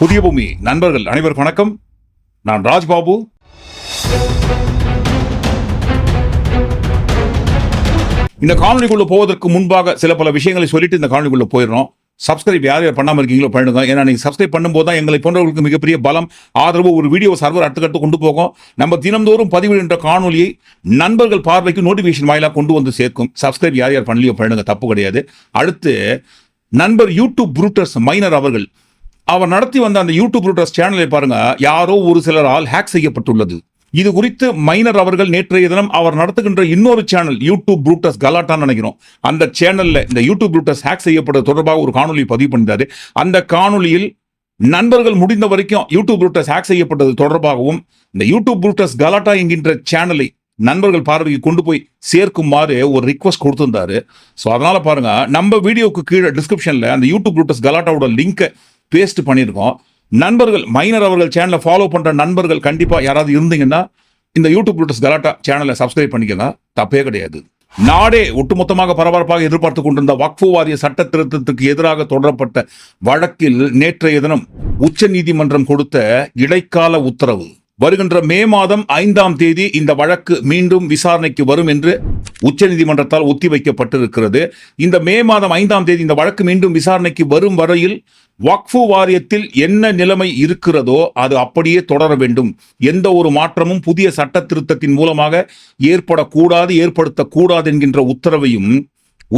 புதிய பூமி. நண்பர்கள் அனைவருக்கும் வணக்கம். நான் ராஜ்பாபு. இந்த காணொலிக்குள்ள போவதற்கு முன்பாக சில பல விஷயங்களை சொல்லிட்டு இந்த காணொலிக்குள்ள போயிடுறோம். சப்ஸ்கிரைப் யார் யார் பண்ணாமல் இருக்கீங்களோ பண்ணுங்க ஏன்னா நீங்கள் சப்ஸ்கிரைப் பண்ணும்போது தான் எங்களை போன்றவர்களுக்கு மிகப்பெரிய பலம் ஆதரவு ஒரு வீடியோ சர்வர் அடுத்தக்கடுத்து கொண்டு போகும். நம்ம தினம்தோறும் பதிவிடுகின்ற காணொலியை நண்பர்கள் பார்வைக்கு நோட்டிஃபிகேஷன் வாயிலாக கொண்டு வந்து சேர்க்கும். சப்ஸ்கிரைப் யார் யார் பண்ணலையோ பண்ணுங்க தப்பு கிடையாது. அடுத்து நண்பர் யூடியூப் புரூட்டர்ஸ் மைனர் அவர்கள். அவர் நடத்தி வந்த அந்த யூடியூப் ப்ரூட்டர்ஸ் சேனலை பாருங்க யாரோ ஒரு சிலரால் ஹேக் செய்யப்பட்டுள்ளது. இது குறித்து மைனர் அவர்கள் நேற்றைய தினம் அவர் நடத்துகின்ற இன்னொரு சேனல் யூடியூப் ப்ரூட்டஸ் கலாட்டான்னு நினைக்கிறோம். அந்த சேனல்ல இந்த யூடியூப் ப்ரூட்டஸ் ஹேக் செய்யப்பட்ட தொடர்பாக ஒரு காணொலி பதிவு பண்ணிட்டாரு. அந்த காணொலியில் நண்பர்கள் முடிந்த வரைக்கும் யூடியூப் ரூட்டஸ் ஹேக் செய்யப்பட்டது தொடர்பாகவும் இந்த யூடியூப் ரூட்டஸ் கலாட்டா என்கின்ற சேனலை நண்பர்கள் பார்வைக்கு கொண்டு போய் சேர்க்குமாறு ஒரு ரிக்வஸ்ட் கொடுத்திருந்தாரு. ஸோ அதனால பாருங்க நம்ம வீடியோக்கு கீழே டிஸ்கிரிப்ஷன்ல அந்த யூடியூப் ரூட்டஸ் கலாட்டாவோட லிங்கை பேஸ்ட் பண்ணியிருக்கோம். நண்பர்கள் மைனர் அவர்கள் சேனலை ஃபாலோ பண்ணுற நண்பர்கள் கண்டிப்பாக யாராவது இருந்தீங்கன்னா இந்த யூடியூப் லூட்டஸ் கலாட்டா சேனலை சப்ஸ்கிரைப் பண்ணிக்கோங்க. தப்பே கிடையாது. நாடே ஒட்டுமொத்தமாக பரபரப்பாக எதிர்பார்த்து கொண்டிருந்த வக்ஃபு வாரிய சட்ட திருத்தத்துக்கு எதிராக தொடரப்பட்ட வழக்கில் நேற்றைய தினம் உச்ச நீதிமன்றம் கொடுத்த இடைக்கால உத்தரவு. வருகின்ற மே மாதம் ஐந்தாம் தேதி இந்த வழக்கு மீண்டும் விசாரணைக்கு வரும் என்று உச்சநீதிமன்றத்தால் ஒத்திவைக்கப்பட்டிருக்கிறது. இந்த மே மாதம் ஐந்தாம் தேதி இந்த வழக்கு மீண்டும் விசாரணைக்கு வரும் வரையில் வக்ஃபு வாரியத்தில் என்ன நிலைமை இருக்கிறதோ அது அப்படியே தொடர வேண்டும். எந்த ஒரு மாற்றமும் புதிய சட்ட திருத்தத்தின் மூலமாக ஏற்படக்கூடாது ஏற்படுத்தக்கூடாது என்கின்ற உத்தரவையும்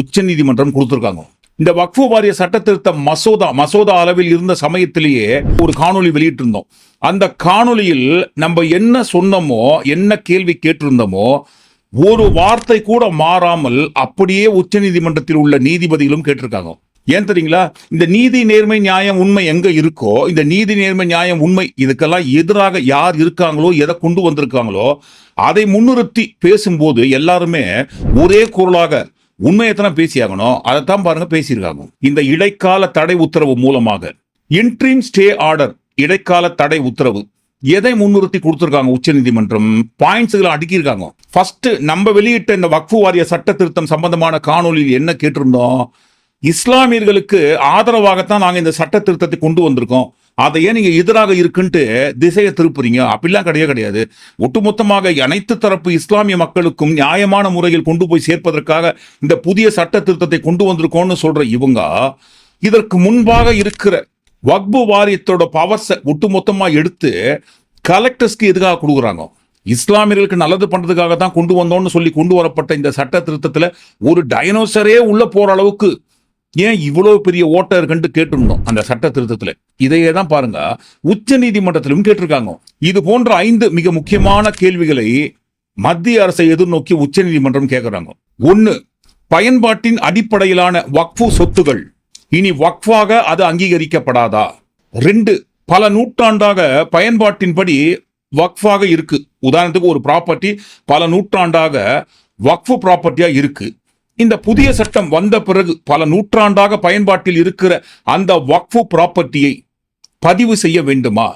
உச்சநீதிமன்றம் கொடுத்திருக்காங்க. இந்த வக்ஃபு வாரிய சட்ட திருத்த மசோதா மசோதா அளவில் இருந்த சமயத்திலேயே ஒரு காணொளி வெளியிட்டிருந்தோம். அந்த காணொளியில் நம்ம என்ன சொன்னோமோ என்ன கேள்வி கேட்டிருந்தோமோ ஒரு வார்த்தை கூட மாறாமல் அப்படியே உச்சநீதிமன்றத்தில் உள்ள நீதிபதிகளும் கேட்டிருக்காங்க. ஏன் தெரியுங்களா? இந்த நீதி நேர்மை நியாயம் உண்மை எங்க இருக்கோ இந்த நீதி நேர்மை நியாயம் உண்மை இதுக்கெல்லாம் எதிராக யார் இருக்காங்களோ எதை கொண்டு வந்திருக்காங்களோ அதை முன்னிறுத்தி பேசும்போது எல்லாருமே ஒரே குரலாக உண்மையைத்தான் பேசியாகணும் அதைத்தான் பாருங்க பேசியிருக்காங்க. இந்த இடைக்கால தடை உத்தரவு மூலமாக. இன்ட்ரீம் ஸ்டே ஆர்டர் இடைக்கால தடை உத்தரவு. எதை முன்னிறுத்தி கொடுத்திருக்காங்க உச்சநீதிமன்றம் பாயிண்ட்ஸ்களை அடுக்கியிருக்காங்க. ஃபர்ஸ்ட் நம்ம வெளியிட்ட இந்த வக்ஃபு வாரிய சட்ட திருத்தம் சம்பந்தமான காணொலியில் என்ன கேட்டிருந்தோம்? இஸ்லாமியர்களுக்கு ஆதரவாகத்தான் நாங்கள் இந்த சட்ட திருத்தத்தை கொண்டு வந்திருக்கோம். அதை ஏன் நீங்கள் எதிராக இருக்குன்ட்டு திசையை திருப்புறீங்க? அப்படிலாம் கிடையவே கிடையாது. ஒட்டுமொத்தமாக அனைத்து தரப்பு இஸ்லாமிய மக்களுக்கும் நியாயமான முறையில் கொண்டு போய் சேர்ப்பதற்காக இந்த புதிய சட்ட திருத்தத்தை கொண்டு வந்திருக்கோம்னு சொல்ற இவங்க இதற்கு முன்பாக இருக்கிற வக்பு வாரியத்தோட பவர்ஸை ஒட்டுமொத்தமாக எடுத்து கலெக்டர்ஸ்க்கு எதுக்காக கொடுக்குறாங்க. இஸ்லாமியர்களுக்கு நல்லது பண்ணுறதுக்காக தான் கொண்டு வந்தோம்னு சொல்லி கொண்டு வரப்பட்ட இந்த சட்ட திருத்தத்தில் ஒரு டைனோசரே உள்ள போகிற அளவுக்கு ஏன் இவ்வளவு பெரிய ஓட்டர் கண்டு கேட்டிருந்தோம் அந்த சட்ட திருத்தத்தில்? இதையே தான் பாருங்க உச்ச நீதிமன்றத்திலும் கேட்டிருக்காங்க. இது போன்ற ஐந்து மிக முக்கியமான கேள்விகளை மத்திய அரசை எதிர்நோக்கி உச்ச நீதிமன்றம் கேட்கிறாங்க ஒன்னு பயன்பாட்டின் அடிப்படையிலான வக்ஃபு சொத்துகள் இனி வக்ஃபாக அது அங்கீகரிக்கப்படாதா? ரெண்டு பல நூற்றாண்டாக பயன்பாட்டின்படி வக்ஃபாக இருக்கு. உதாரணத்துக்கு ஒரு ப்ராப்பர்ட்டி பல நூற்றாண்டாக வக்ஃபு ப்ராப்பர்ட்டியா இருக்கு. இந்த புதிய சட்டம் வந்த பிறகு பல நூற்றாண்டாக பயன்பாட்டில் இருக்கிற அந்த வக்ஃபு ப்ராப்பர்ட்டியை பதிவு செய்ய வேண்டுமா?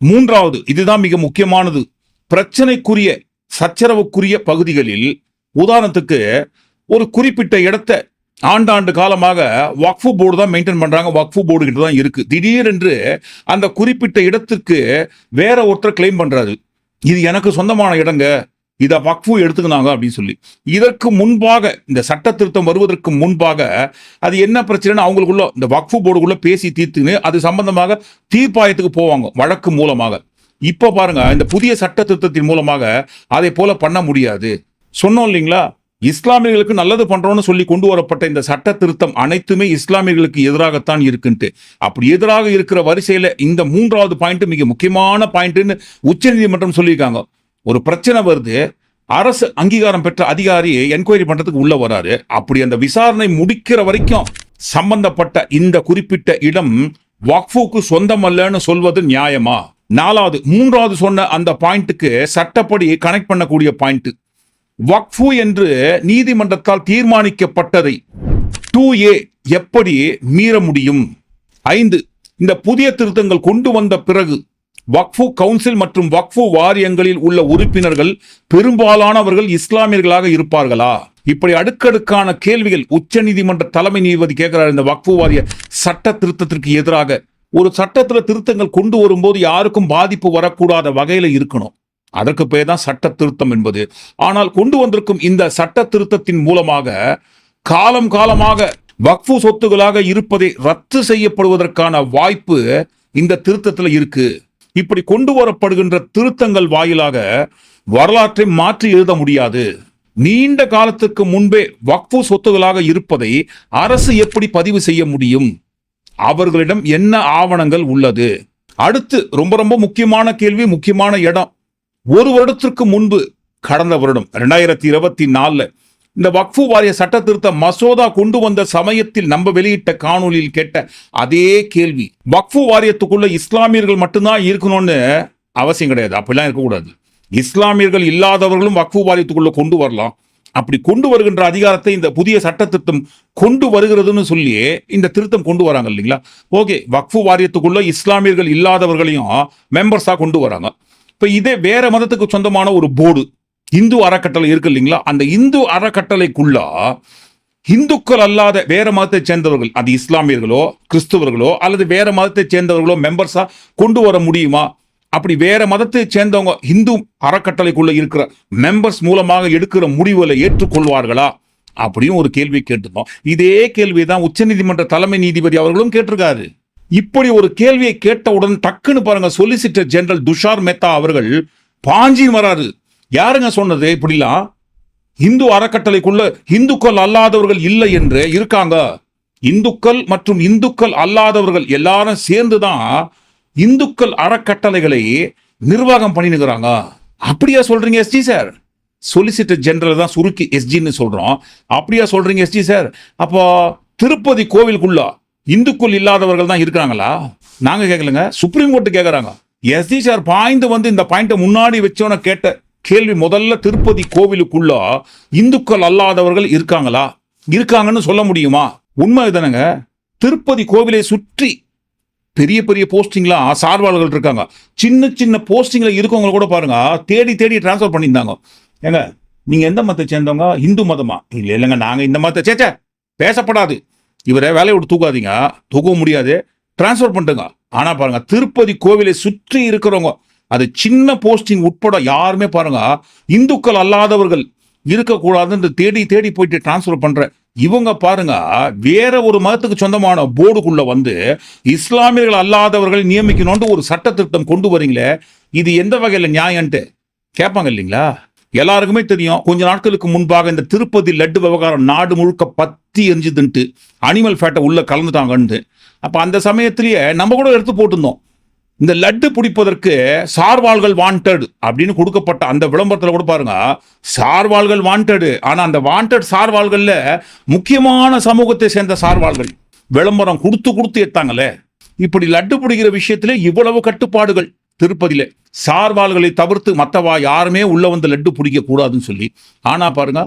மூன்றாவது இதுதான் மிக முக்கியமானது. பிரச்சனைக்குரிய சச்சரவுக்குரிய பகுதிகளில் உதாரணத்துக்கு ஒரு குறிப்பிட்ட இடத்தை ஆண்டாண்டு காலமாக வக்ஃபு போர்டு தான் மெயின்டைன் பண்றாங்க. வக்ஃபு போர்டு கிட்ட தான் இருக்கு. திடீரென்று அந்த குறிப்பிட்ட இடத்துக்கு வேற ஒருத்தர் கிளைம் பண்றாரு. இது எனக்கு சொந்தமான இடங்க. இதை வக்ஃபு எடுத்துக்கினாங்க அப்படின்னு சொல்லி. இதற்கு முன்பாக இந்த சட்ட திருத்தம் வருவதற்கு முன்பாக அது என்ன பிரச்சனைன்னு அவங்களுக்குள்ள இந்த வக்ஃபு போர்டுக்குள்ள பேசி தீர்த்துன்னு அது சம்பந்தமாக தீர்ப்பாயத்துக்கு போவாங்க வழக்கு மூலமாக. இப்போ பாருங்க இந்த புதிய சட்ட திருத்தத்தின் மூலமாக அதை போல பண்ண முடியாது. சொன்னோம் இல்லைங்களா? இஸ்லாமியர்களுக்கு நல்லது பண்றோம்னு சொல்லி கொண்டு வரப்பட்ட இந்த சட்ட திருத்தம் அனைத்துமே இஸ்லாமியர்களுக்கு எதிராகத்தான் இருக்குன்ட்டு. அப்படி எதிராக இருக்கிற வரிசையில இந்த மூன்றாவது பாயிண்ட் மிக முக்கியமான பாயிண்ட்னு உச்சநீதிமன்றம் சொல்லியிருக்காங்க. ஒரு பிரச்சனை வருது அரசு அங்கீகாரம் பெற்ற அதிகாரி என்கொயரி பண்றதுக்கு உள்ள வராரு. அப்படி அந்த விசாரணை முடிக்கிற வரைக்கும் சம்பந்தப்பட்ட இந்த குறிப்பிட்ட இடம் வக்ஃபுக்கு சொந்தமல்லன்னு சொல்வது நியாயமா? நாலாவது மூன்றாவது சொன்ன அந்த பாயிண்ட்டுக்கு சட்டப்படி கனெக்ட் பண்ணக்கூடிய பாயிண்ட் வக்ஃபு என்று நீதிமன்றத்தால் தீர்மானிக்கப்பட்டதை டூ ஏ எப்படி மீற முடியும்? ஐந்து இந்த புதிய திருத்தங்கள் கொண்டு வந்த பிறகு வக்ஃபு கவுன்சில் மற்றும் வக்ஃபு வாரியங்களில் உள்ள உறுப்பினர்கள் பெரும்பாலானவர்கள் இஸ்லாமியர்களாக இருப்பார்களா? இப்படி அடுக்கடுக்கான கேள்விகள் உச்சநீதிமன்ற தலைமை நீதிபதி கேட்கிறார். இந்த வக்ஃபு வாரிய சட்ட திருத்தத்திற்கு எதிராக ஒரு சட்டத்தில் திருத்தங்கள் கொண்டு வரும்போது யாருக்கும் பாதிப்பு வரக்கூடாத வகையில் இருக்கணும். அதற்கு பேர் தான் சட்ட திருத்தம் என்பது. ஆனால் கொண்டு வந்திருக்கும் இந்த சட்ட திருத்தத்தின் மூலமாக காலம் காலமாக வக்ஃபு சொத்துகளாக இருப்பதை ரத்து செய்யப்படுவதற்கான வாய்ப்பு இந்த திருத்தத்தில் இருக்குது இப்படி கொண்டு வரப்படுகின்ற திருத்தங்கள் வாயிலாக வரலாற்றை மாற்றி எழுத முடியாது. நீண்ட காலத்துக்கு முன்பே வக்ஃபு சொத்துகளாக இருப்பதை அரசு எப்படி பதிவு செய்ய முடியும்? அவர்களிடம் என்ன ஆவணங்கள் உள்ளது? அடுத்து ரொம்ப ரொம்ப முக்கியமான கேள்வி முக்கியமான இடம். ஒரு வருடத்திற்கு முன்பு கடந்த வருடம் ரெண்டாயிரத்தி இருபத்தி நாலுல இந்த வக்ஃபு வாரிய சட்ட திருத்த மசோதா கொண்டு வந்த சமயத்தில் நம்ம வெளியிட்ட காணொலியில் கேட்ட அதே கேள்வி. வக்ஃபு வாரியத்துக்குள்ள இஸ்லாமியர்கள் மட்டும்தான் இருக்கணும்னு அவசியம் கிடையாது. அப்படிலாம் இருக்கக்கூடாது. இஸ்லாமியர்கள் இல்லாதவர்களும் வக்ஃபு வாரியத்துக்குள்ள கொண்டு வரலாம். அப்படி கொண்டு வருகின்ற அதிகாரத்தை இந்த புதிய சட்ட திருத்தம் கொண்டு வருகிறதுன்னு சொல்லி இந்த திருத்தம் கொண்டு வராங்க இல்லைங்களா? ஓகே வக்ஃபு வாரியத்துக்குள்ள இஸ்லாமியர்கள் இல்லாதவர்களையும் மெம்பர்ஸாக கொண்டு வராங்க. இப்போ இதே வேற மதத்துக்கு சொந்தமான ஒரு போர்டு இந்து அறக்கட்டளை இருக்கு இல்லைங்களா? அந்த இந்து அறக்கட்டளைக்குள்ளா இந்துக்கள் அல்லாத வேற மதத்தை சேர்ந்தவர்கள் அது இஸ்லாமியர்களோ கிறிஸ்துவர்களோ அல்லது வேற மதத்தை சேர்ந்தவர்களோ மெம்பர்ஸா கொண்டு வர முடியுமா? அப்படி வேற மதத்தை சேர்ந்தவங்க இந்து அறக்கட்டளைக்குள்ள இருக்கிற மெம்பர்ஸ் மூலமாக எடுக்கிற முடிவுகளை ஏற்றுக்கொள்வார்களா? அப்படியும் ஒரு கேள்வி கேட்டிருந்தோம். இதே கேள்வி தான் உச்சநீதிமன்ற தலைமை நீதிபதி அவர்களும் கேட்டிருக்காரு. இப்படி ஒரு கேள்வியை கேட்டவுடன் டக்குன்னு பாருங்க சொலிசிட்டர் ஜெனரல் துஷார் மேத்தா அவர்கள் பாஞ்சி வராரு. யாருங்க சொன்னது இப்படிலாம் இந்து அறக்கட்டளைக்குள்ள இந்துக்கள் அல்லாதவர்கள் இல்லை என்று இருக்காங்க. இந்துக்கள் மற்றும் இந்துக்கள் அல்லாதவர்கள் எல்லாரும் சேர்ந்துதான் இந்துக்கள் அறக்கட்டளைகளை நிர்வாகம் பண்ணினுக்கிறாங்க. அப்படியா சொல்றீங்க எஸ்ஜி சார்? சொலிசிட்டர் ஜெனரல் தான் சுருக்கி எஸ்ஜின்னு சொல்றோம். அப்படியா சொல்றீங்க எஸ்ஜி சார்? அப்போ திருப்பதி கோவிலுக்குள்ள இந்துக்கள் இல்லாதவர்கள் தான் இருக்கிறாங்களா? நாங்க கேட்கலங்க சுப்ரீம் கோர்ட்டு கேட்கறாங்க எஸ்ஜி சார் பாயிண்ட் வந்து இந்த பாயிண்ட்டை முன்னாடி வச்சோன்னு கேட்ட கேள்வி முதல்ல திருப்பதி கோவிலுக்குள்ள இந்துக்கள் அல்லாதவர்கள் இருக்காங்களா? இருக்காங்கன்னு சொல்ல முடியுமா? உண்மை தானங்க. திருப்பதி கோவிலை சுற்றி பெரிய பெரிய போஸ்டிங்லாம் சார்பாளர்கள் இருக்காங்க. சின்ன சின்ன போஸ்டிங்கில் இருக்கவங்க கூட பாருங்க. தேடி தேடி டிரான்ஸ்ஃபர் பண்ணியிருந்தாங்க. ஏங்க நீங்கள் எந்த மதத்தை சேர்ந்தவங்க? இந்து மதமா? இல்லை இல்லைங்க நாங்கள் இந்த மதத்தை சேச்ச பேசப்படாது. இவரை வேலையை விட்டு தூக்காதீங்க. தூக்கவும் முடியாது. டிரான்ஸ்ஃபர் பண்ணிட்டுங்க. ஆனால் பாருங்கள் திருப்பதி கோவிலை சுற்றி இருக்கிறவங்க அது சின்ன போஸ்டிங் உட்பட யாருமே பாருங்க இந்துக்கள் அல்லாதவர்கள் இருக்கக்கூடாதுன்னு தேடி தேடி போயிட்டு டிரான்ஸ்ஃபர் பண்ற. இவங்க பாருங்க வேற ஒரு மதத்துக்கு சொந்தமான போர்டுக்குள்ள வந்து இஸ்லாமியர்கள் அல்லாதவர்களை நியமிக்கணும்னு ஒரு சட்ட திருத்தம் கொண்டு வரீங்களே இது எந்த வகையில நியாயம்ன்ட்டு? கேட்பாங்க இல்லைங்களா? எல்லாருக்குமே தெரியும் கொஞ்ச நாட்களுக்கு முன்பாக இந்த திருப்பதி லட்டு விவகாரம் நாடு முழுக்க பத்தி எரிஞ்சுதுன்ட்டு அனிமல் ஃபேட்டை உள்ள கலந்துட்டாங்கன்ட்டு. அப்ப அந்த சமயத்திலேயே நம்ம கூட எடுத்து போட்டிருந்தோம். இந்த லட்டு பிடிப்பதற்கு சார்வாள்கள் வாண்டட் அப்படின்னு கொடுக்கப்பட்ட அந்த விளம்பரத்தில் கூட பாருங்க. சார்வாள்கள் வாண்டடு ஆனால் அந்த வாண்டட் சார்வாள்களில் முக்கியமான சமூகத்தை சேர்ந்த சார்வாள்கள் விளம்பரம் கொடுத்து கொடுத்து எடுத்தாங்களே. இப்படி லட்டு பிடிக்கிற விஷயத்துல இவ்வளவு கட்டுப்பாடுகள் திருப்பதியில சார்வாள்களை தவிர்த்து மற்றவா யாருமே உள்ள வந்து லட்டு பிடிக்க கூடாதுன்னு சொல்லி. ஆனா பாருங்க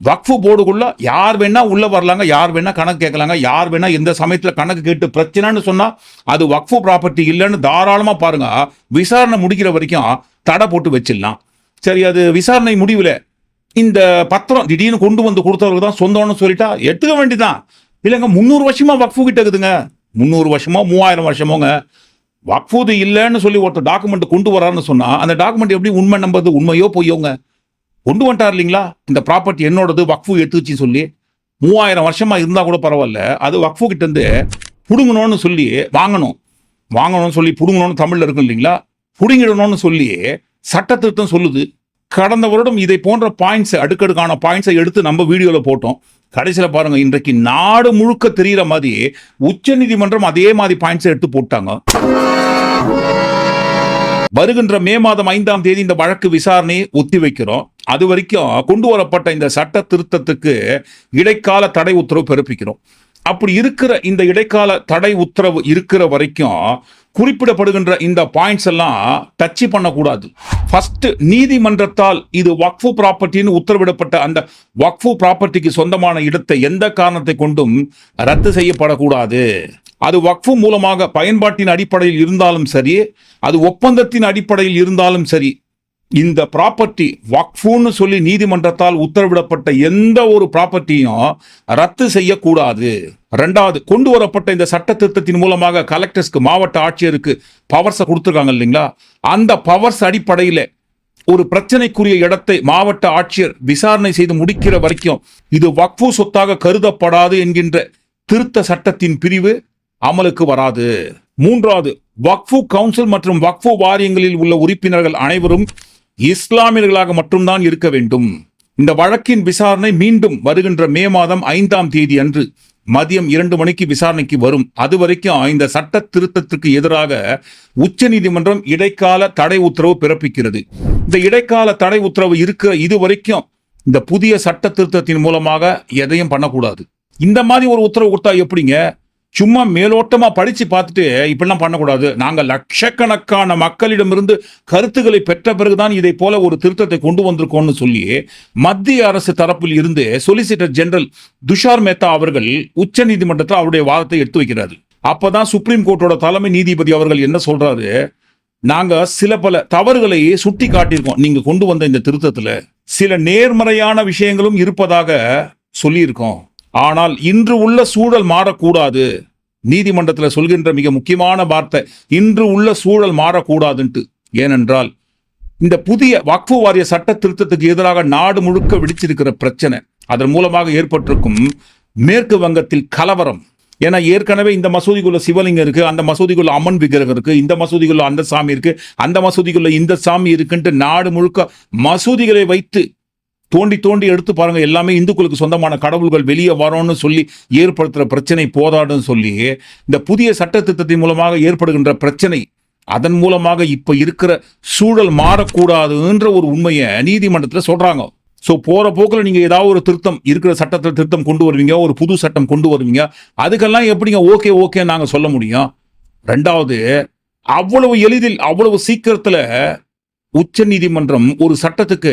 வக்ஃபு போர்டுக்குள்ள யார் வேணா உள்ள வரலாங்க யார் வேணா கணக்கு கேட்கலாங்க யார் வேணா எந்த சமயத்தில் கணக்கு கேட்டு பிரச்சனைன்னு சொன்னா அது வக்ஃபு ப்ராப்பர்ட்டி இல்லைன்னு தாராளமா பாருங்க. விசாரணை முடிக்கிற வரைக்கும் தடை போட்டு வச்சிடலாம். சரி அது விசாரணை முடிவில் இந்த பத்திரம் திடீர்னு கொண்டு வந்து கொடுத்தவருக்கு தான் சொந்தம்னு சொல்லிட்டா எடுத்துக்க வேண்டிதான் இல்லைங்க முந்நூறு வருஷமா வக்ஃபு கிட்ட இருக்குதுங்க. முந்நூறு வருஷமோ மூவாயிரம் வருஷமோங்க. வக்ஃபூது இல்லைன்னு சொல்லி ஒருத்தர் டாக்குமெண்ட் கொண்டு வரான்னு சொன்னா அந்த டாக்குமெண்ட் எப்படி உண்மை நம்புறது உண்மையோ பொய்யோங்க. கொண்டு வந்துட்டார் இல்லைங்களா? இந்த ப்ராப்பர்ட்டி என்னோடது வக்ஃபு எடுத்துச்சு சொல்லி. மூவாயிரம் வருஷமா இருந்தா கூட பரவாயில்ல. அது வக்ஃபு கிட்ட இருந்து புடுங்கணும்னு சொல்லி வாங்கணும். வாங்கணும்னு சொல்லி புடுங்கணும்னு தமிழ்ல இருக்கும் இல்லைங்களா? புடுங்கிடணும்னு சொல்லி சட்டத்திருத்தம் சொல்லுது. கடந்த வருடம் இதை போன்ற பாயிண்ட்ஸ் அடுக்கடுக்கான பாயிண்ட்ஸை எடுத்து நம்ம வீடியோவில் போட்டோம். கடைசியில் பாருங்க இன்றைக்கு நாடு முழுக்க தெரிகிற மாதிரி உச்சநீதிமன்றம் அதே மாதிரி பாயிண்ட்ஸை எடுத்து போட்டாங்க. வருகின்ற மே மாதம் ஐந்தாம் தேதி இந்த வழக்கு விசாரணையை ஒத்தி வைக்கிறோம் அது வரைக்கும் கொண்டு வரப்பட்ட இந்த சட்ட திருத்தத்துக்கு இடைக்கால தடை உத்தரவு பிறப்பிக்கிறோம். அப்படி இருக்கிற இந்த இடைக்கால தடை உத்தரவு இருக்கிற வரைக்கும் குறிப்பிடப்படுகின்ற இந்த பாயிண்ட்ஸ் எல்லாம் டச் பண்ணக்கூடாது. ஃபர்ஸ்ட் நீதிமன்றத்தால் இது வக்ஃபு ப்ராப்பர்ட்டின்னு உத்தரவிடப்பட்ட அந்த வக்ஃபு ப்ராப்பர்ட்டிக்கு சொந்தமான இடத்தை எந்த காரணத்தை கொண்டும் ரத்து செய்யப்படக்கூடாது. அது வக்ஃபு மூலமாக பயன்பாட்டின் அடிப்படையில் இருந்தாலும் சரி அது ஒப்பந்தத்தின் அடிப்படையில் இருந்தாலும் சரி இந்த ப்ராப்பர்ட்டி வக்ஃபுன்னு சொல்லி நீதிமன்றத்தால் உத்தரவிடப்பட்ட எந்த ஒரு ப்ராப்பர்ட்டியும் ரத்து செய்யக்கூடாது. ரெண்டாவது கொண்டு வரப்பட்ட இந்த சட்ட திருத்தத்தின் மூலமாக கலெக்டர்ஸ்க்கு மாவட்ட ஆட்சியருக்கு பவர்ஸை கொடுத்துருக்காங்க இல்லைங்களா? அந்த பவர்ஸ் அடிப்படையில் ஒரு பிரச்சனைக்குரிய இடத்தை மாவட்ட ஆட்சியர் விசாரணை செய்து முடிக்கிற வரைக்கும் இது வக்ஃபு சொத்தாக கருதப்படாது என்கின்ற திருத்த சட்டத்தின் பிரிவு அமலுக்கு வராது. மூன்றாவது வக்ஃபு கவுன்சில் மற்றும் வக்ஃபு வாரியங்களில் உள்ள உறுப்பினர்கள் அனைவரும் இஸ்லாமியர்களாக மட்டும்தான் இருக்க வேண்டும். இந்த வழக்கின் விசாரணை மீண்டும் வருகின்ற மே மாதம் ஐந்தாம் தேதி அன்று மதியம் இரண்டு மணிக்கு விசாரணைக்கு வரும். அது வரைக்கும் இந்த சட்ட திருத்தத்திற்கு எதிராக உச்சநீதிமன்றம் இடைக்கால தடை உத்தரவு பிறப்பிக்கிறது. இந்த இடைக்கால தடை உத்தரவு இருக்கிற இது வரைக்கும் இந்த புதிய சட்ட திருத்தத்தின் மூலமாக எதையும் பண்ணக்கூடாது. இந்த மாதிரி ஒரு உத்தரவு கொடுத்தா எப்படிங்க? சும்மா மேலோட்டமா படிச்சு பார்த்துட்டு இப்படிலாம் பண்ணக்கூடாது. நாங்க லட்சக்கணக்கான மக்களிடமிருந்து கருத்துக்களை பெற்ற பிறகுதான் இதை போல ஒரு திருத்தத்தை கொண்டு வந்திருக்கோம்னு சொல்லி மத்திய அரசு தரப்பில் இருந்து சொலிசிட்டர் ஜெனரல் துஷார் மேத்தா அவர்கள் உச்ச நீதிமன்றத்தில் அவருடைய வாதத்தை எடுத்து வைக்கிறாரு அப்பதான் சுப்ரீம் கோர்ட்டோட தலைமை நீதிபதி அவர்கள் என்ன சொல்றாரு? நாங்க சில பல தவறுகளை சுட்டி காட்டியிருக்கோம். நீங்க கொண்டு வந்த இந்த திருத்தத்துல சில நேர்மறையான விஷயங்களும் இருப்பதாக சொல்லியிருக்கோம். ஆனால் இன்று உள்ள சூழல் மாறக்கூடாது. நீதிமன்றத்தில் சொல்கின்ற மிக முக்கியமான வார்த்தை இன்று உள்ள சூழல் மாறக்கூடாதுன்ட்டு. ஏனென்றால் இந்த புதிய வக்ஃபு வாரிய சட்ட திருத்தத்துக்கு எதிராக நாடு முழுக்க விழிச்சிருக்கிற பிரச்சனை அதன் மூலமாக ஏற்பட்டிருக்கும் மேற்கு வங்கத்தில் கலவரம். ஏன்னா ஏற்கனவே இந்த மசூதிக்குள்ள சிவலிங்கம் இருக்கு அந்த மசூதிக்குள்ள அம்மன் விக்கிரகம் இருக்கு இந்த மசூதிக்குள்ள அந்த சாமி இருக்கு அந்த மசூதிக்குள்ள இந்த சாமி இருக்குன்ட்டு நாடு முழுக்க மசூதிகளை வைத்து தோண்டி தோண்டி எடுத்து பாருங்க எல்லாமே இந்துக்களுக்கு சொந்தமான கடவுள்கள் வெளியே வரோன்னு சொல்லி ஏற்படுத்துகிற பிரச்சனை போதாடுன்னு சொல்லி இந்த புதிய சட்ட திட்டத்தின் மூலமாக ஏற்படுகின்ற பிரச்சனை அதன் மூலமாக இப்போ இருக்கிற சூழல் மாறக்கூடாதுன்ற ஒரு உண்மையை நீதிமன்றத்தில் சொல்கிறாங்க ஸோ போகிற போக்கில் நீங்கள் ஏதாவது ஒரு திருத்தம் இருக்கிற சட்டத்தில் திருத்தம் கொண்டு வருவீங்க ஒரு புது சட்டம் கொண்டு வருவீங்க அதுக்கெல்லாம் எப்படிங்க ஓகே ஓகே நாங்கள் சொல்ல முடியும்? ரெண்டாவது அவ்வளவு எளிதில் அவ்வளவு சீக்கிரத்தில் உச்ச நீதிமன்றம் ஒரு சட்டத்துக்கு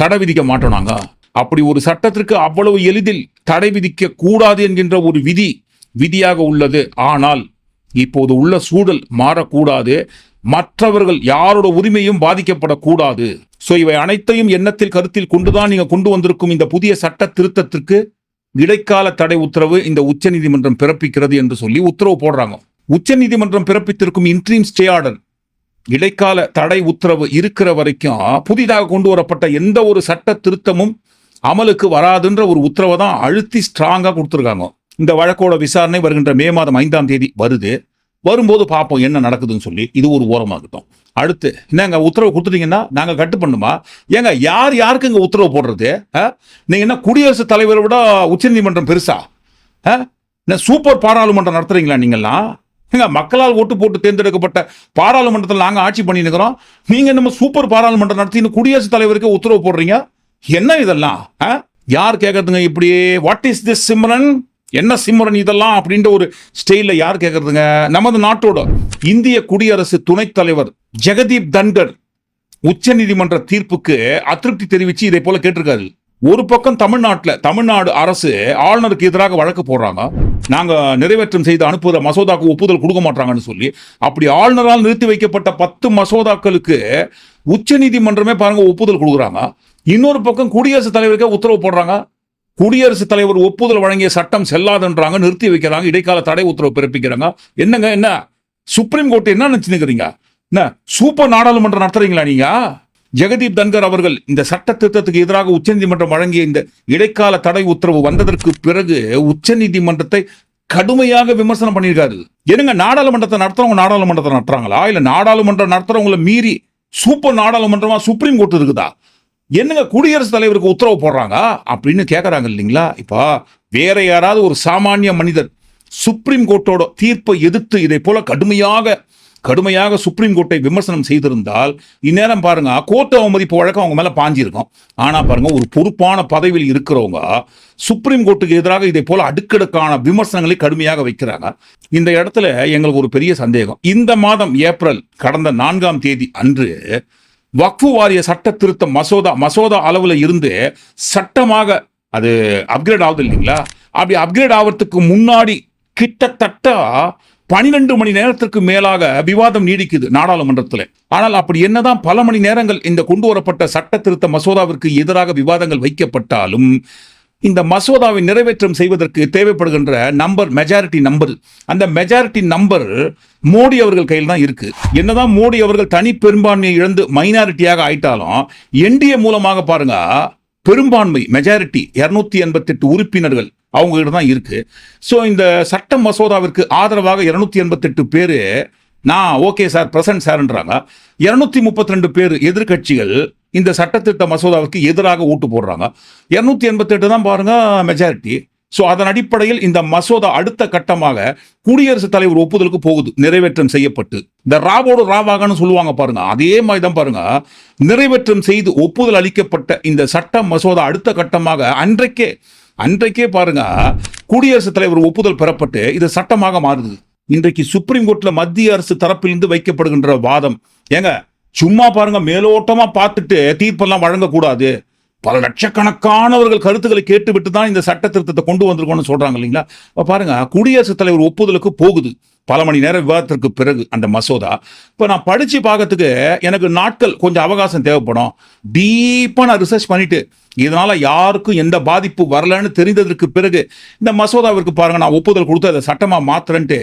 தடை விதிக்க மாட்டோம் நாங்க. அப்படி ஒரு சட்டத்திற்கு அவ்வளவு எளிதில் தடை விதிக்க கூடாது என்கின்ற ஒரு விதி விதியாக உள்ளது. ஆனால் இப்போது உள்ள சூழல் மாறக்கூடாது. மற்றவர்கள் யாரோட உரிமையும் பாதிக்கப்படக்கூடாது. ஸோ இவை அனைத்தையும் எண்ணத்தில் கருத்தில் கொண்டுதான் நீங்க கொண்டு வந்திருக்கும் இந்த புதிய சட்ட திருத்தத்திற்கு இடைக்கால தடை உத்தரவு இந்த உச்சநீதிமன்றம் பிறப்பிக்கிறது என்று சொல்லி உத்தரவு போடுறாங்க. உச்சநீதிமன்றம் பிறப்பித்திருக்கும் இன்ட்ரீம் ஸ்டே ஆர்டர் இடைக்கால தடை உத்தரவு இருக்கிற வரைக்கும் புதிதாக கொண்டு வரப்பட்ட எந்த ஒரு சட்ட திருத்தமும் அமலுக்கு வராதுன்ற ஒரு உத்தரவை தான் அழுத்தி ஸ்ட்ராங்காக கொடுத்துருக்காங்க. இந்த வழக்கோட விசாரணை வருகின்ற மே மாதம் ஐந்தாம் தேதி வருது. வரும்போது பார்ப்போம் என்ன நடக்குதுன்னு சொல்லி. இது ஒரு ஓரமாகட்டும். அடுத்து என்னங்க உத்தரவு கொடுத்துட்டீங்கன்னா நாங்கள் கட்டு பண்ணுமா? ஏங்க யார் யாருக்கு இங்கே உத்தரவு போடுறது? ஆ? என்ன குடியரசுத் தலைவரை விட உச்சநீதிமன்றம் பெருசா? ஆ? என்ன சூப்பர் பாராளுமன்றம் நடத்துறீங்களா நீங்கள்லாம் ஏங்க மக்களால் ஓட்டு போட்டு தேர்ந்தெடுக்கப்பட்ட பாராளுமன்றத்தில் நாங்கள் ஆட்சி பண்ணிருக்கிறோம் நீங்கள் நம்ம சூப்பர் பாராளுமன்றம் நடத்தின்னு குடியரசுத் தலைவருக்கு உத்தரவு போடுறீங்க. என்ன இதெல்லாம்? ஆ? யார் கேட்கறதுங்க இப்படி வாட் இஸ் திஸ் சிம்ரன்? என்ன சிம்ரன் இதெல்லாம் அப்படின்ற ஒரு ஸ்டைலில் யார் கேட்கறதுங்க நமது நாட்டோட இந்திய குடியரசு துணைத் தலைவர் ஜெகதீப் தன்கர் உச்சநீதிமன்ற தீர்ப்புக்கு அதிருப்தி தெரிவித்து இதை போல கேட்டிருக்காரு. ஒரு பக்கம் தமிழ்நாட்டில் தமிழ்நாடு அரசு ஆளுநருக்கு எதிராக வழக்கு போடுறாங்க. நாங்கள் நிறைவேற்றம் செய்து அனுப்புகிற மசோதாக்கு ஒப்புதல் கொடுக்க மாட்டாங்கன்னு சொல்லி அப்படி ஆளுநரால் நிறுத்தி வைக்கப்பட்ட பத்து மசோதாக்களுக்கு உச்சநீதிமன்றமே பாருங்க ஒப்புதல் கொடுக்குறாங்க. இன்னொரு பக்கம் குடியரசுத் தலைவருக்கே உத்தரவு போடுறாங்க. குடியரசுத் தலைவர் ஒப்புதல் வழங்கிய சட்டம் செல்லாதுன்றாங்க நிறுத்தி வைக்கிறாங்க இடைக்கால தடை உத்தரவு பிறப்பிக்கிறாங்க. என்னங்க என்ன? சுப்ரீம் கோர்ட் என்ன நினைச்சுனுக்கிறீங்க என்ன? சூப்பர் நாடாளுமன்றம் நடத்துறீங்களா நீங்கள் ஜெகதீப் தன்கர் அவர்கள் இந்த சட்ட திருத்தத்துக்கு எதிராக உச்சநீதிமன்றம் வழங்கிய இந்த இடைக்கால தடை உத்தரவு வந்ததற்கு பிறகு உச்சநீதிமன்றத்தை கடுமையாக விமர்சனம் பண்ணியிருக்காரு. என்னங்க நாடாளுமன்றத்தை நடத்துறவங்க நாடாளுமன்றத்தை நடத்துறாங்களா? இல்ல நாடாளுமன்றம் நடத்துறவங்களை மீறி சூப்பர் நாடாளுமன்றமா சுப்ரீம் கோர்ட் இருக்குதா? என்னங்க குடியரசுத் தலைவருக்கு உத்தரவு போடுறாங்க? அப்படின்னு கேட்கறாங்க இல்லைங்களா? இப்போ வேற யாராவது ஒரு சாமானிய மனிதர் சுப்ரீம் கோர்ட்டோட தீர்ப்பை எதிர்த்து இதை போல கடுமையாக கடுமையாக சுப்ரீம் கோர்ட்டை விமர்சனம் செய்திருந்தால் இந்நேரம் பாருங்க கோர்ட்டு அவமதிப்பு வழக்கம் அவங்க மேல பாஞ்சிருக்கும். ஆனா பாருங்க ஒரு பொறுப்பான பதவியில் இருக்கிறவங்க சுப்ரீம் கோர்ட்டுக்கு எதிராக இதை போல அடுக்கடுக்கான விமர்சனங்களை கடுமையாக வைக்கிறாங்க. இந்த இடத்துல எங்களுக்கு ஒரு பெரிய சந்தேகம். இந்த மாதம் ஏப்ரல் கடந்த நான்காம் தேதி அன்று வக்ஃபு வாரிய சட்ட திருத்த மசோதா மசோதா அளவில் இருந்து சட்டமாக அது அப்கிரேட் ஆகுது இல்லைங்களா? அப்படி அப்கிரேட் ஆகிறதுக்கு முன்னாடி கிட்டத்தட்ட பனிரெண்டு மணி நேரத்திற்கு மேலாக விவாதம் நீடிக்குது நாடாளுமன்றத்தில். ஆனால் அப்படி என்னதான் பல மணி நேரங்கள் இந்த கொண்டு வரப்பட்ட சட்ட திருத்த மசோதாவிற்கு எதிராக விவாதங்கள் வைக்கப்பட்டாலும் இந்த மசோதாவை நிறைவேற்றம் செய்வதற்கு தேவைப்படுகின்ற நம்பர் மெஜாரிட்டி நம்பர் அந்த மெஜாரிட்டி நம்பர் மோடி அவர்கள் கையில் தான் இருக்கு. என்னதான் மோடி அவர்கள் தனி பெரும்பான்மையை இழந்து மைனாரிட்டியாக ஆயிட்டாலும் என்டிஏ மூலமாக பாருங்க பெரும்பான்மை மெஜாரிட்டி இருநூத்தி எண்பத்தி எட்டு உறுப்பினர்கள் அவங்க கிட்ட தான் இருக்குது ஸோ இந்த சட்ட மசோதாவிற்கு ஆதரவாக இருநூத்தி எண்பத்தெட்டு பேர் நான் ஓகே சார் பிரசன்ட் சார்ன்றாங்க. இருநூத்தி முப்பத்தி ரெண்டு பேர் எதிர்க்கட்சிகள் இந்த சட்டத்திட்ட மசோதாவுக்கு எதிராக ஓட்டு போடுறாங்க. இரநூத்தி எண்பத்தெட்டு தான் பாருங்க மெஜாரிட்டி ஸோ அதன் அடிப்படையில் இந்த மசோதா அடுத்த கட்டமாக குடியரசுத் தலைவர் ஒப்புதலுக்கு போகுது நிறைவேற்றம் செய்யப்பட்டு. இந்த ராவோடு ராவாகன்னு சொல்லுவாங்க பாருங்க அதே மாதிரி தான் பாருங்க. நிறைவேற்றம் செய்து ஒப்புதல் அளிக்கப்பட்ட இந்த சட்ட மசோதா அடுத்த கட்டமாக அன்றைக்கே அன்றைக்கே பாருங்க குடியரசுத் தலைவர் ஒப்புதல் பெறப்பட்டு இது சட்டமாக மாறுது. இன்றைக்கு சுப்ரீம் கோர்ட்ல மத்திய அரசு தரப்பிலிருந்து வைக்கப்படுகின்ற வாதம். ஏங்க சும்மா பாருங்க மேலோட்டமா பார்த்துட்டு தீர்ப்பெல்லாம் வழங்கக்கூடாது. பல லட்சக்கணக்கானவர்கள் கருத்துக்களை கேட்டுவிட்டு தான் இந்த சட்ட திருத்தத்தை கொண்டு வந்திருக்கோம்னு சொல்றாங்க இல்லைங்களா? பாருங்க குடியரசுத் தலைவர் ஒப்புதலுக்கு போகுது. பல மணி நேர விவாதத்திற்கு பிறகு அந்த மசோதா. இப்போ நான் படித்து பார்க்கறதுக்கு எனக்கு நாட்கள் கொஞ்சம் அவகாசம் தேவைப்படும். டீப்பாக நான் ரிசர்ச் பண்ணிட்டு இதனால் யாருக்கும் எந்த பாதிப்பு வரலன்னு தெரிந்ததற்கு பிறகு இந்த மசோதாவிற்கு பாருங்கள் நான் ஒப்புதல் கொடுத்து அதை சட்டமாக மாத்துறேன்ட்டு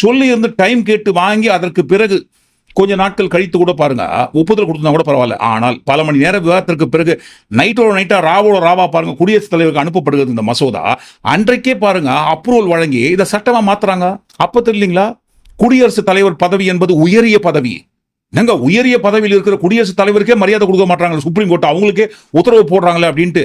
சொல்லி இருந்து டைம் கேட்டு வாங்கி அதற்கு பிறகு கொஞ்ச நாட்கள் கழித்து கூட பாருங்க. ஒப்புதல் கொடுத்தா கூட பரவாயில்ல. ஆனால் பல மணி நேர விவாதத்திற்கு பிறகு நைட்டோட நைட்டா ராவோட ராவா பாருங்க குடியரசுத் தலைவருக்கு அனுப்பப்படுகிறது இந்த மசோதா. அன்றைக்கே பாருங்க அப்ரூவல் வழங்கி இதை சட்டமா மாத்துறாங்க. அப்ப தெரியலீங்களா குடியரசுத் தலைவர் பதவி என்பது உயரிய பதவி. என்னங்க உயரிய பதவியில் இருக்கிற குடியரசுத் தலைவருக்கே மரியாதை கொடுக்க மாட்டாங்க சுப்ரீம் கோர்ட் அவங்களுக்கே உத்தரவு போடுறாங்களே அப்படின்ட்டு.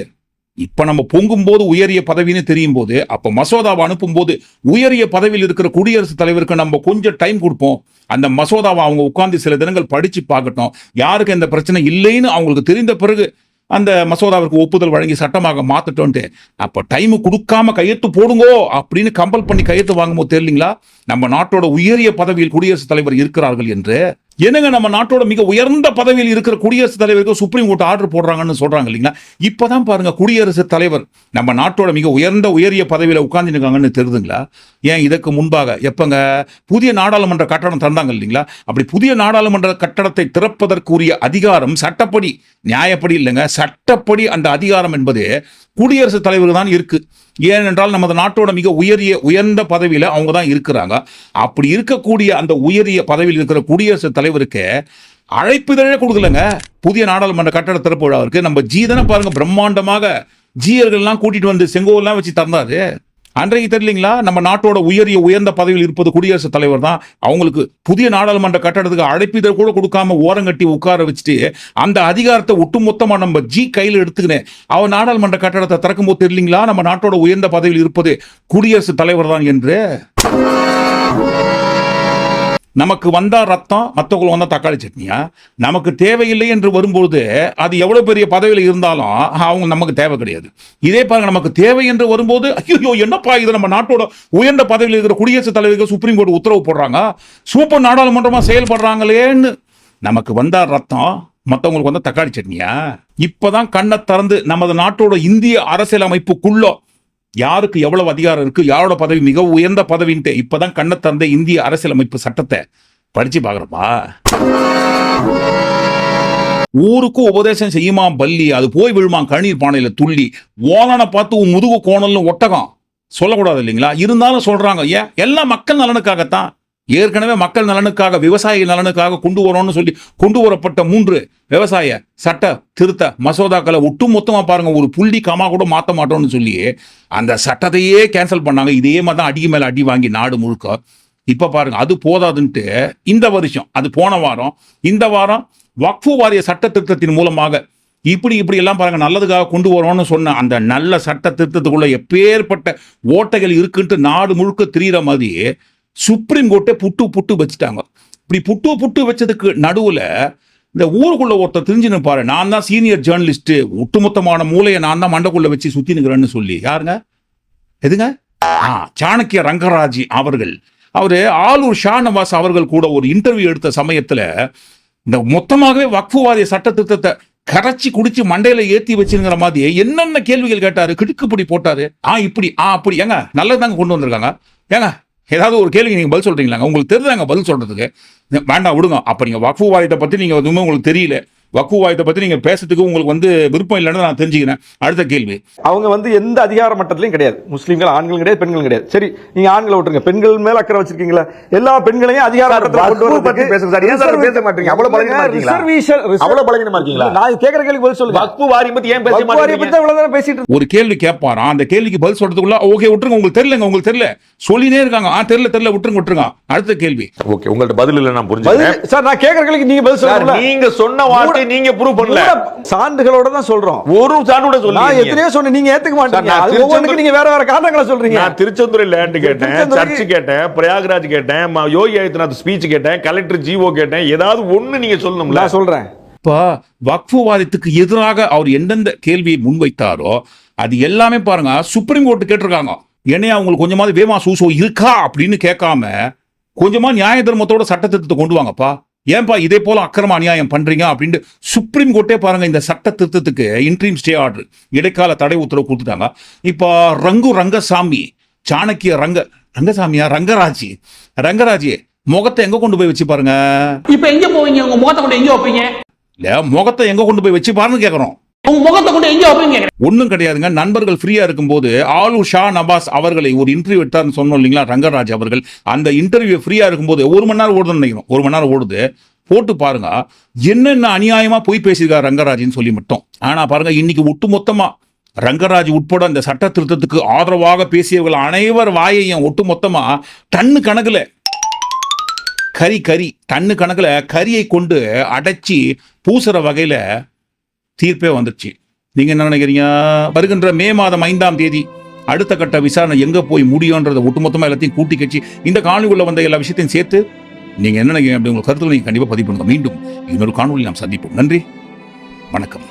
இப்ப நம்ம பொங்கும் போது உயரிய பதவின்னு தெரியும் போது அப்ப மசோதாவை அனுப்பும் போது உயரிய பதவியில் இருக்கிற குடியரசுத் தலைவருக்கு நம்ம கொஞ்சம் டைம் கொடுப்போம். அந்த மசோதாவை அவங்க உட்கார்ந்து சில தினங்கள் படிச்சு பார்க்கட்டும். யாருக்கு எந்த பிரச்சனை இல்லைன்னு அவங்களுக்கு தெரிந்த பிறகு அந்த மசோதாவிற்கு ஒப்புதல் வழங்கி சட்டமாக மாத்தட்டோன்ட்டு அப்ப டைம் கொடுக்காம கையெழுத்து போடுங்கோ அப்படின்னு கம்பல் பண்ணி கையெழுத்து வாங்கும்போது தெரியலீங்களா நம்ம நாட்டோட உயரிய பதவியில் குடியரசுத் தலைவர் இருக்கிறார்கள் என்று என்னங்க நம்ம நாட்டோட மிக உயர்ந்த பதவியில் இருக்கிற குடியரசுத் தலைவருக்கு சுப்ரீம் கோர்ட் ஆர்டர் போடுறாங்கன்னு சொல்றாங்க இல்லைங்களா? இப்பதான் பாருங்க குடியரசுத் தலைவர் நம்ம நாட்டோட மிக உயர்ந்த உயரிய பதவியில் உட்கார்ந்துருக்காங்கன்னு தெரியுதுங்களா ஏன் இதற்கு முன்பாக எப்பங்க? புதிய நாடாளுமன்ற கட்டடம் தந்தாங்க இல்லைங்களா? அப்படி புதிய நாடாளுமன்ற கட்டடத்தை திறப்பதற்குரிய அதிகாரம் சட்டப்படி நியாயப்படி இல்லைங்க சட்டப்படி அந்த அதிகாரம் என்பது குடியரசுத் தலைவருக்கு தான் இருக்குது ஏனென்றால் நமது நாட்டோட மிக உயரிய உயர்ந்த பதவியில் அவங்க தான் இருக்கிறாங்க. அப்படி இருக்கக்கூடிய அந்த உயரிய பதவியில் இருக்கிற குடியரசுத் தலைவருக்கு அழைப்புதழே கொடுக்கலங்க. புதிய நாடாளுமன்ற கட்டட திறப்பு விழாவிற்கு. நம்ம ஜி தானே பாருங்க பிரம்மாண்டமாக ஜீயர்கள்லாம் கூட்டிட்டு வந்து செங்கோல்லாம் வச்சு தந்தாரு அன்றைக்கு தெரியலீங்களா நம்ம நாட்டோட உயரிய உயர்ந்த பதவியில் இருப்பது குடியரசுத் தலைவர் தான். அவங்களுக்கு புதிய நாடாளுமன்ற கட்டடத்துக்கு அழைப்பிதழ் கூட கொடுக்காம ஓரங்கட்டி உட்கார வச்சுட்டு அந்த அதிகாரத்தை ஒட்டுமொத்தமாக நம்ம ஜி கையில் எடுத்துக்கினேன். அவர் நாடாளுமன்ற கட்டடத்தை திறக்கும் போது தெரியலீங்களா நம்ம நாட்டோட உயர்ந்த பதவியில் இருப்பது குடியரசுத் தலைவர் தான் என்று. நமக்கு வந்தால் ரத்தம் மற்றவங்களுக்கு வந்தால் தக்காளி சட்னியா? நமக்கு தேவையில்லை என்று வரும்பொழுது அது எவ்வளோ பெரிய பதவியில் இருந்தாலும் அவங்க நமக்கு தேவை கிடையாது. இதே பாருங்க நமக்கு தேவை என்று வரும்போது ஐயோ என்னப்பா இது நம்ம நாட்டோட உயர்ந்த பதவியில் இருக்கிற குடியரசுத் தலைவருக்கு சுப்ரீம் கோர்ட் உத்தரவு போடுறாங்க? சூப்பர் நாடாளுமன்றமாக செயல்படுறாங்களேன்னு. நமக்கு வந்தால் ரத்தம் மற்றவங்களுக்கு வந்தால் தக்காளி சட்னியா? இப்போதான் கண்ணை திறந்து நமது நாட்டோட இந்திய அரசியலமைப்புக்குள்ளோ யாருக்கு எவ்வளவு அதிகாரம் இருக்கு? யாரோட பதவி? மிக உயர்ந்த பதவின்ட்டு. இப்பதான் கண்ணை தந்த இந்திய அரசியலமைப்பு சட்டத்தை படிச்சு பாக்குறப்பா ஊருக்கும் உபதேசம் செய்யுமா பல்லி? அது போய் விழுமா? கண்ணீர் பானையில துள்ளி. ஓலனை பார்த்து உன் முதுகு கோணல்னு ஒட்டகம். சொல்லக்கூடாது இல்லைங்களா? இருந்தாலும் சொல்றாங்க. ஏன் எல்லாம் மக்கள் நலனுக்காகத்தான் ஏற்கனவே மக்கள் நலனுக்காக விவசாய நலனுக்காக கொண்டு வரோம்னு சொல்லி கொண்டு வரப்பட்ட மூன்று விவசாய சட்ட திருத்த மசோதாக்களை ஒட்டு மொத்தமாக பாருங்க ஒரு புள்ளி கமா கூட மாற்ற மாட்டோம்னு சொல்லி அந்த சட்டத்தையே கேன்சல் பண்ணாங்க. இதே மாதிரி தான் அடிக்கு மேலே அடி வாங்கி நாடு முழுக்க. இப்போ பாருங்க அது போதாதுன்ட்டு இந்த வருஷம் அது போன வாரம் இந்த வாரம் வக்ஃபு வாரிய சட்ட திருத்தத்தின் மூலமாக இப்படி இப்படி எல்லாம் பாருங்க நல்லதுக்காக கொண்டு வரோம்னு சொன்ன அந்த நல்ல சட்ட திருத்தத்துக்குள்ள எப்பேற்பட்ட ஓட்டைகள் இருக்குன்ட்டு நாடு முழுக்க திரியிற மாதிரி சுப்ரீம் கோர்ட்டே புட்டு புட்டு வச்சுட்டாங்க. இப்படி புட்டு புட்டு வச்சதுக்கு நடுவில் இந்த ஊருக்குள்ள ஒருத்தர் தெரிஞ்சுன்னு பாரு நான் தான் சீனியர் ஜேர்னலிஸ்ட் ஒட்டுமொத்தமான மூளையை நான் தான் மண்டக்குள்ள வச்சு சுத்தி நிற்கிறேன்னு சொல்லி. யாருங்க? எதுங்க? ஆ சாணக்கிய ரங்கராஜி அவர்கள். அவர் ஆலூர் ஷா நவாஸ் அவர்கள் கூட ஒரு இன்டர்வியூ எடுத்த சமயத்தில் இந்த மொத்தமாகவே வக்ஃபுவாதிய சட்ட திருத்தத்தை கரைச்சி குடிச்சு மண்டையில ஏத்தி வச்சுங்கிற மாதிரி என்னென்ன கேள்விகள் கேட்டாரு? கிடுக்குப்படி போட்டாரு. ஆ இப்படி ஆ அப்படி. ஏங்க நல்லதாங்க கொண்டு வந்திருக்காங்க. ஏங்க ஏதாவது ஒரு கேள்வி நீங்கள் பதில் சொல்கிறீங்களாங்க உங்களுக்கு தெரிஞ்சாங்க பதில் சொல்கிறதுக்கு வேண்டாம் விடுங்க. அப்போ நீங்கள் வக்ஃபு வாரியத்தை பற்றி நீங்கள் எதுவுமே உங்களுக்கு தெரியல. வக்கு வாயத்தை பத்தி நீங்க பேசுறதுக்கு உங்களுக்கு வந்து விருப்பம் இல்லைன்னு நான் தெரிஞ்சுக்கிறேன். அடுத்த கேள்வி. அவங்க வந்து எந்த அதிகார மட்டத்திலையும் கிடையாது. முஸ்லீம்கள் ஆண்களும் கிடையாது பெண்களும் கிடையாது. சரி நீங்க ஆண்களை விட்டுருங்க. பெண்கள் மேல அக்கறை வச்சிருக்கீங்களா? எல்லா பெண்களையும் அதிகார மட்டத்துல கொண்டு வக்ஃபு பத்தி பேசுங்க சார். ஏன் சார் பேச மாட்டீங்க? அவ்வளவு பலகீனமா இருக்கீங்களா? ரிசர்வேஷன் அவ்வளவு பலகீனமா இருக்கீங்களா? நான் கேக்குற கேள்விக்கு பதில் சொல்லுங்க. வக்ஃபு வாரியம் பத்தி ஏன் பேச மாட்டேங்கிறீங்க அவ்வளவு நேரம் பேசிட்டு. ஒரு கேள்வி கேட்பாராம். அந்த கேள்விக்கு பதில் சொல்றதுக்குள்ள ஓகே விட்டுருங்க. உங்களுக்கு தெரியலங்க உங்களுக்கு தெரியல. சொல்லினே இருக்காங்க. ஆ தெரியல தெரியல விட்டுருங்க விட்டுருங்க. அடுத்த கேள்வி. ஓகே உங்கள்ட்ட பதில் இல்ல நான் பதில் சார் நான் கேக்குற கேள்விக்கு நீங்க பதில் சொல்லுங்க. நீங்க சொன்ன வார்த்தை நீங்க ப்ரூவ் பண்ணல. சான்றுகளோட தான் சொல்றோம். ஒரு சான்று கூட நான் சொல்லி எத்தனையோ சொன்னேன். நீங்க ஏத்துக்க மாட்டீங்க. அது ஒவ்வொன்றுக்கு நீங்க வேற வேற காரணங்களை சொல்றீங்க. நான் திருச்செந்தூர் லேண்ட் கேட்டேன். சர்ச் கேட்டேன். பிரயாகராஜ் கேட்டேன். யோகி ஆதித்யநாத் ஸ்பீச் கேட்டேன். கலெக்டர் ஜிஓ கேட்டேன். ஏதாவது ஒண்ணு நீங்க சொல்லணும்ல. நான் சொல்றேன். இப்ப வக்ஃபு வாதத்துக்கு எதிராக அவர் எந்தெந்த கேள்வியை முன்வைத்தாரோ அது எல்லாமே பாருங்க. சுப்ரீம் கோர்ட் கேட்டிருக்காங்க. என்னையா உங்களுக்கு கொஞ்சமாவது வேமா சூசோ இருக்கா அப்படின்னு கேட்காம கொஞ்சமா நியாய தர்மத்தோட சட்டத்திருத்தத்தை கொண்டு வாங்கப்பா. ஏன்பா இதே போல அக்கிரம அநியாயம் பண்றீங்க அப்படின்ட்டு சுப்ரீம் கோர்ட்டே பாருங்க இந்த சட்ட திருத்தத்துக்கு இன்ட்ரீம் ஸ்டே ஆர்டர் இடைக்கால தடை உத்தரவு கொடுத்துட்டாங்க. இப்போ ரங்கு ரங்கசாமி சாணக்கிய ரங்க ரங்கசாமியா? ரங்கராஜி. ரங்கராஜி முகத்தை எங்க கொண்டு போய் வச்சு பாருங்க? இப்ப எங்க போவீங்க? உங்க முகத்தை கொண்டு எங்க வைப்பீங்க? இல்ல முகத்தை எங்க கொண்டு போய் வச்சு பாருன்னு கேக்குறோம். உங்க முகத்தை கொண்டு எங்க வைப்பீங்க ஒண்ணும் கிடையாதுங்க. நண்பர்கள் ஃப்ரீயா இருக்கும்போது ஆலு ஷா நபாஸ் அவர்களை ஒரு இன்டர்வியூ எடுத்தாருன்னு சொன்னோம் இல்லைங்களா ரங்கராஜ் அவர்கள். அந்த இன்டர்வியூ ஃப்ரீயா இருக்கும்போது ஒரு மணி நேரம் ஓடுதுன்னு நினைக்கிறோம். ஒரு மணி நேரம் ஓடுது. போட்டு பாருங்க. என்னென்ன அநியாயமா போய் பேசியிருக்காரு ரங்கராஜ்னு சொல்லி மட்டும். ஆனா பாருங்க இன்னைக்கு ஒட்டு மொத்தமா ரங்கராஜ் உட்பட அந்த சட்ட திருத்தத்துக்கு ஆதரவாக பேசியவர்கள் அனைவர் வாயையும் ஒட்டு மொத்தமா டன்னு கணக்குல கறி கறி டன்னு கணக்குல கரியை கொண்டு அடைச்சி பூசுற வகையில தீர்ப்பே வந்துருச்சு. நீங்கள் என்ன நினைக்கிறீங்க? வருகின்ற மே மாதம் ஐந்தாம் தேதி அடுத்த கட்ட விசாரணை எங்கே போய் முடியுன்றதை ஒட்டுமொத்தமாக எல்லாத்தையும் கூட்டி கட்சி இந்த காணொலிக்குள்ள வந்த எல்லா விஷயத்தையும் சேர்த்து நீங்கள் என்ன நினைக்கிறீங்க அப்படி உங்கள் கருத்துக்களை நீங்கள் கண்டிப்பாக பதிவு பண்ணுங்க. மீண்டும் இன்னொரு காணொலி நாம் சந்திப்போம். நன்றி. வணக்கம்.